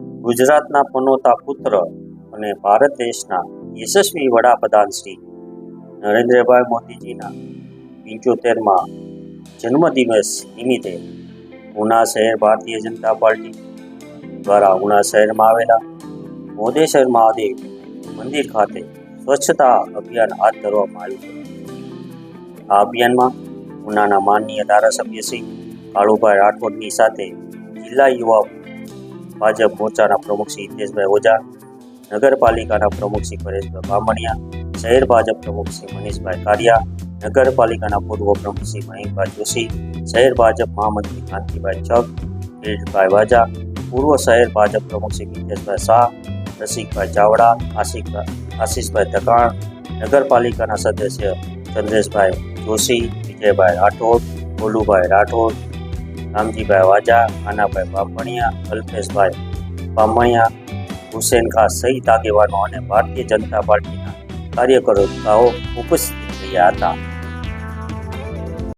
ગુજરાતના પનોતા પુત્ર અને ભારત દેશના યશસ્વી વડાપ્રધાન શ્રી નરેન્દ્રભાઈ મોદીજીના પંચોતેરમાં જન્મદિવસ નિમિત્તે ઉના શહેર ભારતીય જનતા પાર્ટી દ્વારા ઉના શહેરમાં આવેલા મોદેશ્વર મહાદેવ મંદિર ખાતે સ્વચ્છતા અભિયાન હાથ ધરવામાં આવ્યું હતું. આ અભિયાનમાં ઉનાના માનનીય ધારાસભ્ય શ્રી કાળુભાઈ રાઠોડની સાથે જિલ્લા યુવા ભાજપ મોરચાના પ્રમુખ શ્રી હિતેશભાઈ ઓઝા નગરપાલિકાના પ્રમુખ શ્રી પરેશભાઈ બામણિયા શહેર ભાજપ પ્રમુખ શ્રી મનીષભાઈ કારિયા નગરપાલિકાના પૂર્વ પ્રમુખ શ્રી મહિમભાઈ જોશી શહેર ભાજપ મહામંત્રી કાંતિભાઈ ચક કિરીટભાઈ વાજા પૂર્વ શહેર ભાજપ પ્રમુખ શ્રી મિતેશભાઈ શાહ રસિકભાઈ ચાવડા આશિકભાઈ આશીષભાઈ ધકાણ નગરપાલિકાના સદસ્ય ચંદ્રેશભાઈ જોશી વિજયભાઈ રાઠોડ ભોલુભાઈ રાઠોડ રામજીભાઈ વાજા ખાનાભાઈ બામણિયા અલ્પેશભાઈ બામણિયા, હુસેન ખાન સહિત આગેવાનો અને ભારતીય જનતા પાર્ટીના કાર્યકર્તાઓ ઉપસ્થિત રહ્યા હતા.